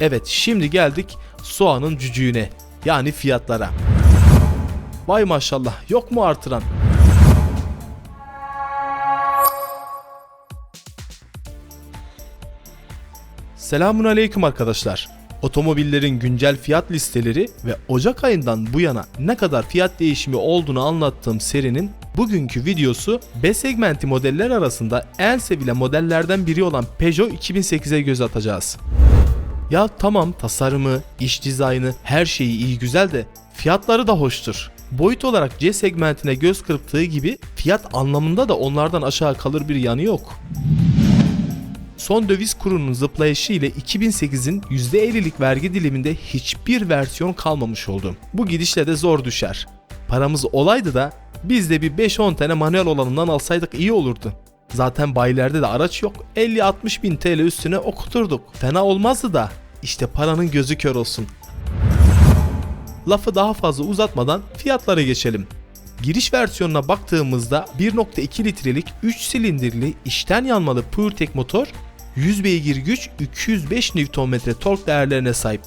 Evet şimdi geldik soğanın cücüğüne yani fiyatlara. Vay maşallah yok mu artıran? Selamun aleyküm arkadaşlar. Otomobillerin güncel fiyat listeleri ve Ocak ayından bu yana ne kadar fiyat değişimi olduğunu anlattığım serinin bugünkü videosu B segmenti modeller arasında en sevilen modellerden biri olan Peugeot 2008'e göz atacağız. Ya tamam tasarımı, iş dizaynı her şeyi iyi güzel de fiyatları da hoştur. Boyut olarak C segmentine göz kırptığı gibi fiyat anlamında da onlardan aşağı kalır bir yanı yok. Son döviz kurunun zıplayışı ile 2008'in %50'lik vergi diliminde hiçbir versiyon kalmamış oldu. Bu gidişle de zor düşer. Paramız olaydı da biz de bir 5-10 tane manuel olanından alsaydık iyi olurdu. Zaten bayilerde de araç yok. 50-60 bin TL üstüne okuturduk. Fena olmazdı da. İşte paranın gözü kör olsun. Lafı daha fazla uzatmadan fiyatlara geçelim. Giriş versiyonuna baktığımızda 1.2 litrelik 3 silindirli içten yanmalı PureTech motor 100 beygir güç 205 Nm tork değerlerine sahip.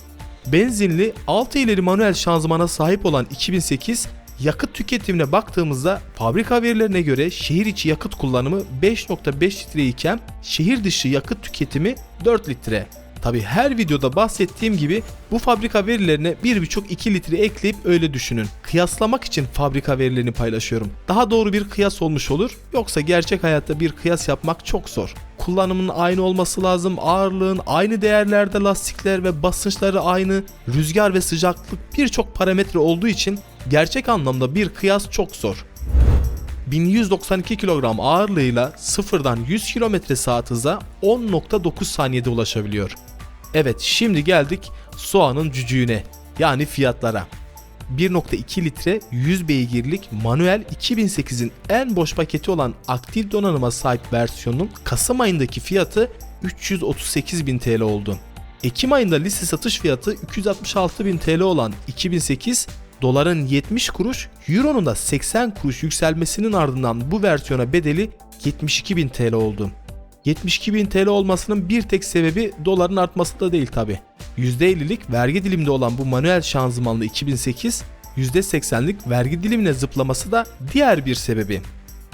Benzinli 6 ileri manuel şanzımana sahip olan 2008 yakıt tüketimine baktığımızda fabrika verilerine göre şehir içi yakıt kullanımı 5.5 litre iken şehir dışı yakıt tüketimi 4 litre. Tabi her videoda bahsettiğim gibi bu fabrika verilerine 1.5-2 litre ekleyip öyle düşünün. Kıyaslamak için fabrika verilerini paylaşıyorum. Daha doğru bir kıyas olmuş olur. Yoksa gerçek hayatta bir kıyas yapmak çok zor. Kullanımın aynı olması lazım, ağırlığın aynı değerlerde lastikler ve basınçları aynı, rüzgar ve sıcaklık birçok parametre olduğu için gerçek anlamda bir kıyas çok zor. 1192 kilogram ağırlığıyla sıfırdan 100 km saat hıza 10.9 saniyede ulaşabiliyor. Evet şimdi geldik soğanın cücüğüne yani fiyatlara. 1.2 litre 100 beygirlik manuel 2008'in en boş paketi olan aktif donanıma sahip versiyonun Kasım ayındaki fiyatı 338.000 TL oldu. Ekim ayında liste satış fiyatı 266.000 TL olan 2008 doların 70 kuruş, euronun da 80 kuruş yükselmesinin ardından bu versiyona bedeli 72.000 TL oldu. 72.000 TL olmasının bir tek sebebi doların artması da değil tabi. %50'lik vergi diliminde olan bu manuel şanzımanlı 2008, %80'lik vergi dilimine zıplaması da diğer bir sebebi.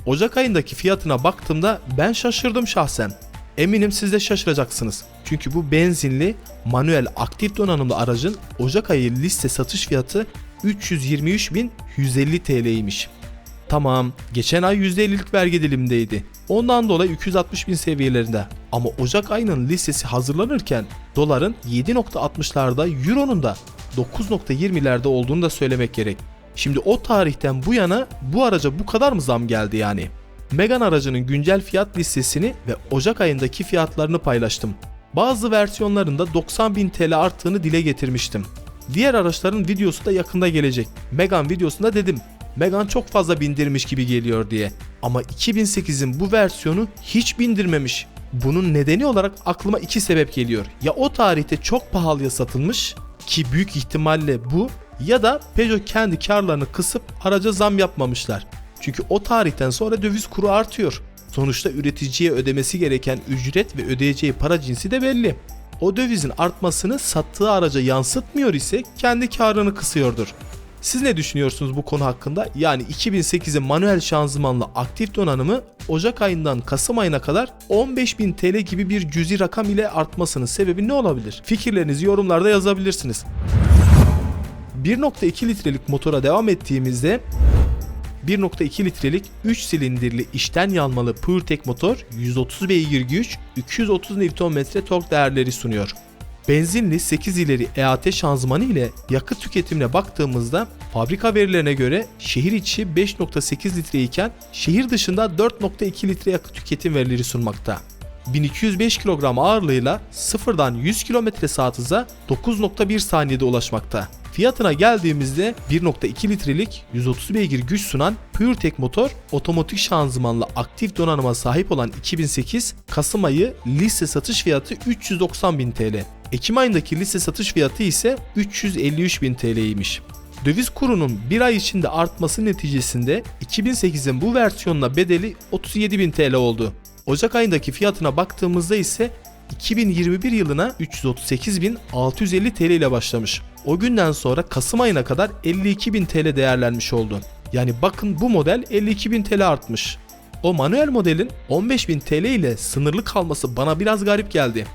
Ocak ayındaki fiyatına baktığımda ben şaşırdım şahsen. Eminim siz de şaşıracaksınız. Çünkü bu benzinli manuel aktif donanımlı aracın Ocak ayı liste satış fiyatı 323.150 TL'ymiş. Tamam, geçen ay %50'lik vergi dilimindeydi. Ondan dolayı 260.000 seviyelerinde. Ama Ocak ayının listesi hazırlanırken doların 7.60'larda, euronun da 9.20'lerde olduğunu da söylemek gerek. Şimdi o tarihten bu yana bu araca bu kadar mı zam geldi yani? Megane aracının güncel fiyat listesini ve Ocak ayındaki fiyatlarını paylaştım. Bazı versiyonlarında 90.000 TL arttığını dile getirmiştim. Diğer araçların videosu da yakında gelecek. Megane videosunda dedim Megane çok fazla bindirmiş gibi geliyor diye. Ama 2008'in bu versiyonu hiç bindirmemiş. Bunun nedeni olarak aklıma iki sebep geliyor. Ya o tarihte çok pahalıya satılmış ki büyük ihtimalle bu ya da Peugeot kendi karlarını kısıp araca zam yapmamışlar. Çünkü o tarihten sonra döviz kuru artıyor. Sonuçta üreticiye ödemesi gereken ücret ve ödeyeceği para cinsi de belli. O dövizin artmasını sattığı araca yansıtmıyor ise kendi karını kısıyordur. Siz ne düşünüyorsunuz bu konu hakkında? Yani 2008'in manuel şanzımanlı aktif donanımı Ocak ayından Kasım ayına kadar 15.000 TL gibi bir cüzi rakam ile artmasının sebebi ne olabilir? Fikirlerinizi yorumlarda yazabilirsiniz. 1.2 litrelik motora devam ettiğimizde 1.2 litrelik 3 silindirli içten yanmalı PureTech motor 130 beygir güç, 230 Nm tork değerleri sunuyor. Benzinli 8 ileri EAT şanzımanı ile yakıt tüketimine baktığımızda fabrika verilerine göre şehir içi 5.8 litre iken şehir dışında 4.2 litre yakıt tüketim verileri sunmakta. 1205 kilogram ağırlığıyla sıfırdan 100 km saat hıza 9.1 saniyede ulaşmakta. Fiyatına geldiğimizde 1.2 litrelik 130 beygir güç sunan PureTech motor otomatik şanzımanlı aktif donanıma sahip olan 2008 Kasım ayı liste satış fiyatı 390.000 TL. Ekim ayındaki liste satış fiyatı ise 353.000 TL'ymiş. Döviz kurunun bir ay içinde artması neticesinde 2008'in bu versiyonla bedeli 37.000 TL oldu. Ocak ayındaki fiyatına baktığımızda ise 2021 yılına 338.650 TL ile başlamış. O günden sonra Kasım ayına kadar 52.000 TL değerlenmiş oldu. Yani bakın bu model 52.000 TL artmış. O manuel modelin 15.000 TL ile sınırlı kalması bana biraz garip geldi.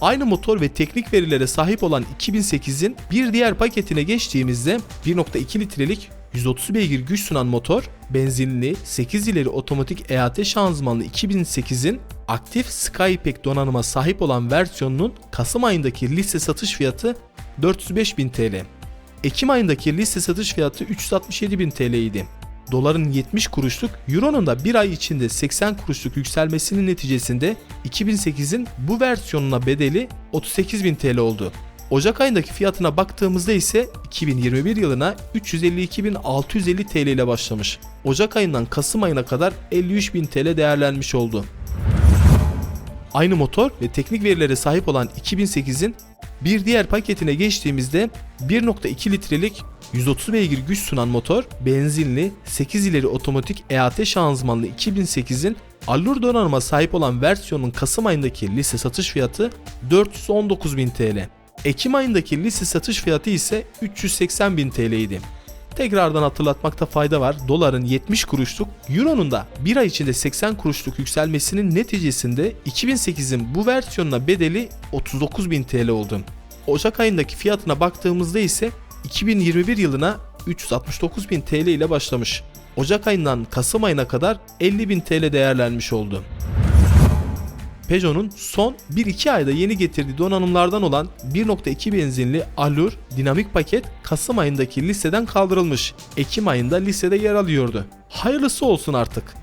Aynı motor ve teknik verilere sahip olan 2008'in bir diğer paketine geçtiğimizde 1.2 litrelik 130 beygir güç sunan motor, benzinli 8 ileri otomatik EAT şanzımanlı 2008'in aktif Skypack donanıma sahip olan versiyonunun Kasım ayındaki liste satış fiyatı 405.000 TL. Ekim ayındaki liste satış fiyatı 367.000 TL idi. Doların 70 kuruşluk, Euro'nun da bir ay içinde 80 kuruşluk yükselmesinin neticesinde 2008'in bu versiyonuna bedeli 38.000 TL oldu. Ocak ayındaki fiyatına baktığımızda ise 2021 yılına 352.650 TL ile başlamış. Ocak ayından Kasım ayına kadar 53.000 TL değerlenmiş oldu. Aynı motor ve teknik verilere sahip olan 2008'in bir diğer paketine geçtiğimizde 1.2 litrelik 130 beygir güç sunan motor, benzinli 8 ileri otomatik EAT şanzımanlı 2008'in Allure donanıma sahip olan versiyonun Kasım ayındaki liste satış fiyatı 419.000 TL. Ekim ayındaki liste satış fiyatı ise 380.000 TL idi. Tekrardan hatırlatmakta fayda var. Doların 70 kuruşluk, Euro'nun da bir ay içinde 80 kuruşluk yükselmesinin neticesinde 2008'in bu versiyonuna bedeli 39.000 TL oldu. Ocak ayındaki fiyatına baktığımızda ise 2021 yılına 369.000 TL ile başlamış. Ocak ayından Kasım ayına kadar 50.000 TL değerlenmiş oldu. Peugeot'un son 1-2 ayda yeni getirdiği donanımlardan olan 1.2 benzinli Allure dinamik paket Kasım ayındaki listeden kaldırılmış. Ekim ayında listede yer alıyordu. Hayırlısı olsun artık.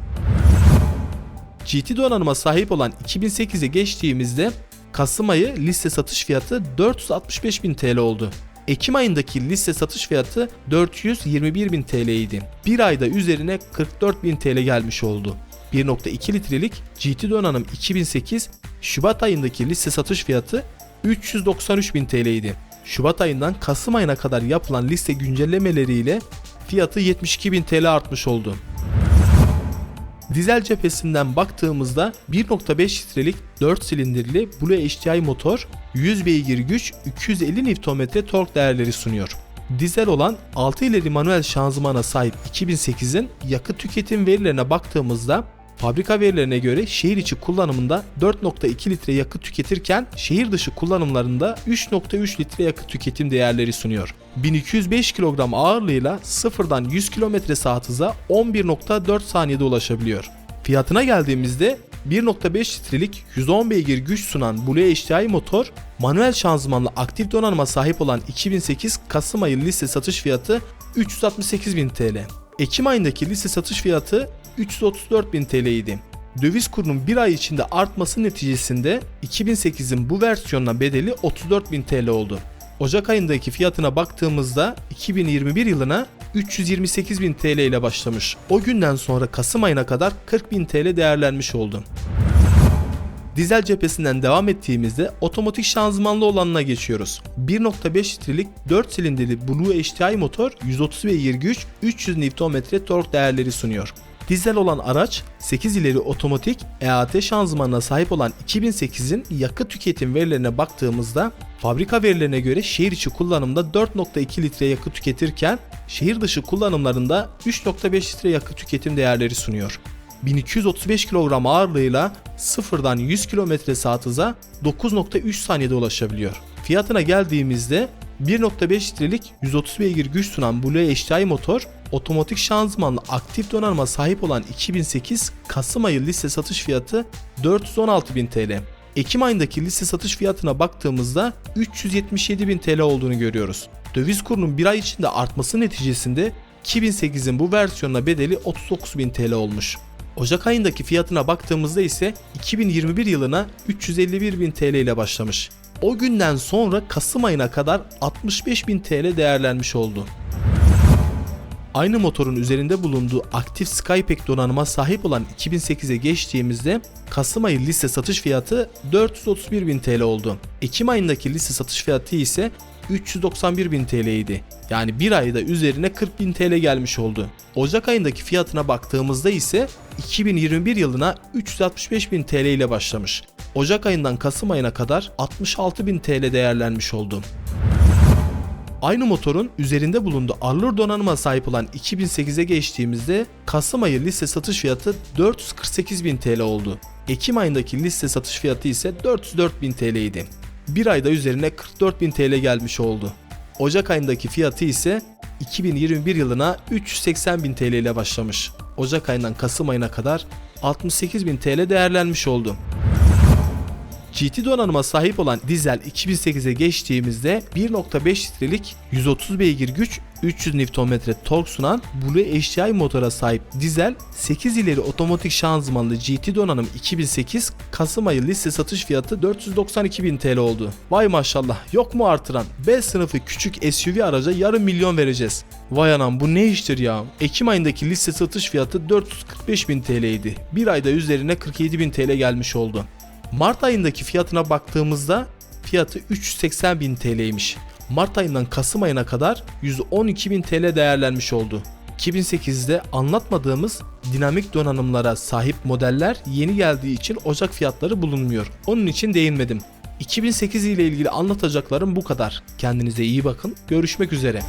GT donanıma sahip olan 2008'e geçtiğimizde Kasım ayı liste satış fiyatı 465.000 TL oldu. Ekim ayındaki liste satış fiyatı 421.000 TL idi. Bir ayda üzerine 44.000 TL gelmiş oldu. 1.2 litrelik GT donanım 2008 Şubat ayındaki liste satış fiyatı 393.000 TL idi. Şubat ayından Kasım ayına kadar yapılan liste güncellemeleriyle fiyatı 72.000 TL artmış oldu. Dizel cephesinden baktığımızda 1.5 litrelik 4 silindirli Blue HDI motor 100 beygir güç 250 Nm tork değerleri sunuyor. Dizel olan 6 ileri manuel şanzımana sahip 2008'in yakıt tüketim verilerine baktığımızda fabrika verilerine göre şehir içi kullanımında 4.2 litre yakıt tüketirken şehir dışı kullanımlarında 3.3 litre yakıt tüketim değerleri sunuyor. 1205 kilogram ağırlığıyla sıfırdan 100 km saat hıza 11.4 saniyede ulaşabiliyor. Fiyatına geldiğimizde 1.5 litrelik 110 beygir güç sunan Blue HDI motor, manuel şanzımanlı aktif donanıma sahip olan 2008 Kasım ayı liste satış fiyatı 368.000 TL. Ekim ayındaki liste satış fiyatı 334.000 TL idi. Döviz kurunun bir ay içinde artması neticesinde 2008'in bu versiyonuna bedeli 34.000 TL oldu. Ocak ayındaki fiyatına baktığımızda 2021 yılına 328.000 TL ile başlamış. O günden sonra Kasım ayına kadar 40.000 TL değerlenmiş oldu. Dizel cephesinden devam ettiğimizde otomatik şanzımanlı olanına geçiyoruz. 1.5 litrelik 4 silindirli Blue HDI motor 130 beygir güç 300 Nm tork değerleri sunuyor. Dizel olan araç 8 ileri otomatik EAT şanzımanına sahip olan 2008'in yakıt tüketim verilerine baktığımızda fabrika verilerine göre şehir içi kullanımda 4.2 litre yakıt tüketirken şehir dışı kullanımlarında 3.5 litre yakıt tüketim değerleri sunuyor. 1235 kilogram ağırlığıyla sıfırdan 100 km saat hıza 9.3 saniyede ulaşabiliyor. Fiyatına geldiğimizde 1.5 litrelik 130 beygir güç sunan Blue HDI motor otomatik şanzımanlı aktif donanıma sahip olan 2008 Kasım ayı liste satış fiyatı 416.000 TL. Ekim ayındaki liste satış fiyatına baktığımızda 377.000 TL olduğunu görüyoruz. Döviz kurunun bir ay içinde artması neticesinde 2008'in bu versiyonuna bedeli 39.000 TL olmuş. Ocak ayındaki fiyatına baktığımızda ise 2021 yılına 351.000 TL ile başlamış. O günden sonra Kasım ayına kadar 65.000 TL değerlenmiş oldu. Aynı motorun üzerinde bulunduğu aktif Skypack donanıma sahip olan 2008'e geçtiğimizde Kasım ayı liste satış fiyatı 431.000 TL oldu. Ekim ayındaki liste satış fiyatı ise 391.000 TL idi. Yani bir ayda üzerine 40.000 TL gelmiş oldu. Ocak ayındaki fiyatına baktığımızda ise 2021 yılına 365.000 TL ile başlamış. Ocak ayından Kasım ayına kadar 66.000 TL değerlenmiş oldu. Aynı motorun üzerinde bulunduğu ağır donanıma sahip olan 2008'e geçtiğimizde Kasım ayı liste satış fiyatı 448.000 TL oldu. Ekim ayındaki liste satış fiyatı ise 404.000 TL idi. Bir ayda üzerine 44.000 TL gelmiş oldu. Ocak ayındaki fiyatı ise 2021 yılına 380.000 TL ile başlamış. Ocak ayından Kasım ayına kadar 68.000 TL değerlenmiş oldu. GT donanıma sahip olan dizel 2008'e geçtiğimizde 1.5 litrelik 130 beygir güç 300 Nm tork sunan Blue HDI motora sahip dizel 8 ileri otomatik şanzımanlı GT donanım 2008 Kasım ayı liste satış fiyatı 492.000 TL oldu. Vay maşallah yok mu artıran? B sınıfı küçük SUV araca yarım milyon vereceğiz. Vay anam bu ne iştir ya? Ekim ayındaki liste satış fiyatı 445.000 TL idi. Bir ayda üzerine 47.000 TL gelmiş oldu. Mart ayındaki fiyatına baktığımızda fiyatı 380.000 TL'ymiş. Mart ayından Kasım ayına kadar 112.000 TL değerlenmiş oldu. 2008'de anlatmadığımız dinamik donanımlara sahip modeller yeni geldiği için Ocak fiyatları bulunmuyor. Onun için değinmedim. 2008 ile ilgili anlatacaklarım bu kadar. Kendinize iyi bakın. Görüşmek üzere.